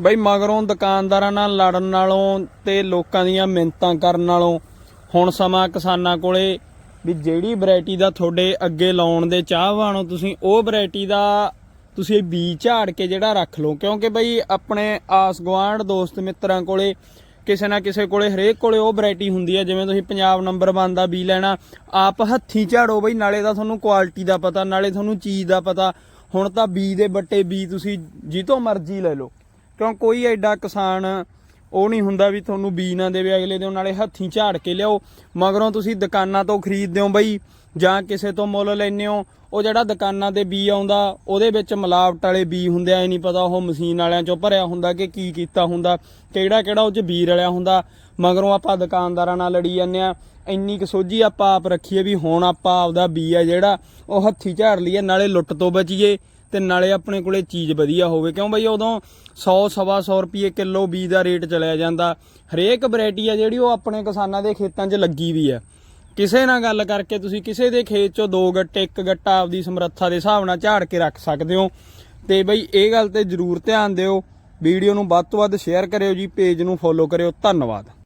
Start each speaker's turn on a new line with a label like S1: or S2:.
S1: ਬਈ ਮਗਰੋਂ ਦੁਕਾਨਦਾਰਾਂ ਨਾਲ ਲੜਨ ਨਾਲੋਂ ਤੇ ਲੋਕਾਂ ਦੀਆਂ ਮਿੰਤਾਂ ਕਰਨ ਨਾਲੋਂ ਹੁਣ ਸਮਾਂ ਕਿਸਾਨਾਂ ਕੋਲੇ ਵੀ ਜਿਹੜੀ ਵੈਰਾਈਟੀ ਦਾ ਤੁਹਾਡੇ ਅੱਗੇ ਲਾਉਣ ਦੇ ਚਾਹਵਾਨ ਹੋ ਤੁਸੀਂ, ਉਹ ਵੈਰਾਈਟੀ ਦਾ ਤੁਸੀਂ ਬੀਜ ਝਾੜ ਕੇ ਜਿਹੜਾ ਰੱਖ ਲਓ। ਕਿਉਂਕਿ ਬਈ ਆਪਣੇ ਆਸ ਗੁਆਂਢ ਦੋਸਤ ਮਿੱਤਰਾਂ ਕੋਲੇ, ਕਿਸੇ ਨਾ ਕਿਸੇ ਕੋਲੇ, ਹਰੇਕ ਕੋਲੇ ਉਹ ਵੈਰਾਈਟੀ ਹੁੰਦੀ ਹੈ ਜਿਵੇਂ ਤੁਸੀਂ ਪੰਜਾਬ ਨੰਬਰ 1 ਦਾ ਬੀ ਲੈਣਾ, ਆਪ ਹੱਥੀਂ ਝਾੜੋ ਬਈ, ਨਾਲੇ ਤਾਂ ਤੁਹਾਨੂੰ ਕੁਆਲਿਟੀ ਦਾ ਪਤਾ, ਨਾਲੇ ਤੁਹਾਨੂੰ ਚੀਜ਼ ਦਾ ਪਤਾ। ਹੁਣ ਤਾਂ ਬੀ ਦੇ ਬੱਟੇ ਬੀ ਤੁਸੀਂ ਜਿੱਤੋਂ ਮਰਜ਼ੀ ਲੈ ਲਓ। ਕਿਉਂ ਕੋਈ ਐਡਾ ਕਿਸਾਨ ਉਹ ਨਹੀਂ ਹੁੰਦਾ ਵੀ ਤੁਹਾਨੂੰ ਬੀ ਨਾ ਦੇਵੇ ਅਗਲੇ ਦਿਨ, ਨਾਲੇ ਹੱਥੀਂ ਝਾੜ ਕੇ ਲਿਆਓ। ਮਗਰੋਂ ਤੁਸੀਂ ਦੁਕਾਨਾਂ ਤੋਂ ਖਰੀਦਦੇ ਹੋ ਬਈ, ਜਾਂ ਕਿਸੇ ਤੋਂ ਮੁੱਲ ਲੈਂਦੇ ਹੋ। ਉਹ ਜਿਹੜਾ ਦੁਕਾਨਾਂ ਤੇ ਬੀ ਆਉਂਦਾ, ਉਹਦੇ ਵਿੱਚ ਮਿਲਾਵਟ ਵਾਲੇ ਬੀ ਹੁੰਦੇ ਆ ਨਹੀਂ ਪਤਾ ਉਹ ਮਸ਼ੀਨ ਵਾਲਿਆਂ ਚੋਂ ਭਰਿਆ ਹੁੰਦਾ ਕਿ ਕੀ ਕੀਤਾ ਹੁੰਦਾ ਕਿਹੜਾ ਕਿਹੜਾ ਉਹ ਚ ਬੀ ਰਲਿਆ ਹੁੰਦਾ। ਮਗਰੋਂ ਆਪਾਂ ਦੁਕਾਨਦਾਰਾਂ ਨਾਲ ਲੜੀ ਜਾਂਦੇ ਆ। ਇੰਨੀ ਕੁ ਸੋਝੀ ਆਪਾਂ ਆਪ ਰੱਖੀਏ ਵੀ ਹੁਣ ਆਪਾਂ ਆਪਦਾ ਬੀ ਆ ਜਿਹੜਾ, ਉਹ ਹੱਥੀਂ ਝਾੜ ਲਈਏ, ਨਾਲੇ ਲੁੱਟ ਤੋਂ ਬਚੀਏ। ਤੇ ਨਾਲੇ ਆਪਣੇ ਕੋਲੇ ਚੀਜ਼ ਵਧੀਆ ਹੋਵੇ। ਕਿਉਂ ਬਈ ਉਦੋਂ 100 ਸਵਾ 100 ਰੁਪਏ ਕਿਲੋ ਬੀਜ ਦਾ ਰੇਟ ਚਲਿਆ ਜਾਂਦਾ। ਹਰੇਕ ਵੈਰਾਈਟੀ ਆ ਜਿਹੜੀ ਉਹ ਆਪਣੇ ਕਿਸਾਨਾਂ ਦੇ ਖੇਤਾਂ 'ਚ ਲੱਗੀ ਵੀ ਆ। ਕਿਸੇ ਨਾਲ ਗੱਲ ਕਰਕੇ ਤੁਸੀਂ ਕਿਸੇ ਦੇ ਖੇਤ 'ਚੋਂ ਦੋ ਗੱਟੇ, ਇੱਕ ਗੱਟਾ ਆਪਦੀ ਸਮਰੱਥਾ ਦੇ ਹਿਸਾਬ ਨਾਲ ਝਾੜ ਕੇ ਰੱਖ ਸਕਦੇ ਹੋ। ਤੇ ਬਈ ਇਹ ਗੱਲ ਤੇ ਜ਼ਰੂਰ ਧਿਆਨ ਦਿਓ। ਵੀਡੀਓ ਨੂੰ ਵੱਧ ਤੋਂ ਵੱਧ ਸ਼ੇਅਰ ਕਰਿਓ ਜੀ ਪੇਜ ਨੂੰ ਫੋਲੋ ਕਰਿਓ। ਧੰਨਵਾਦ।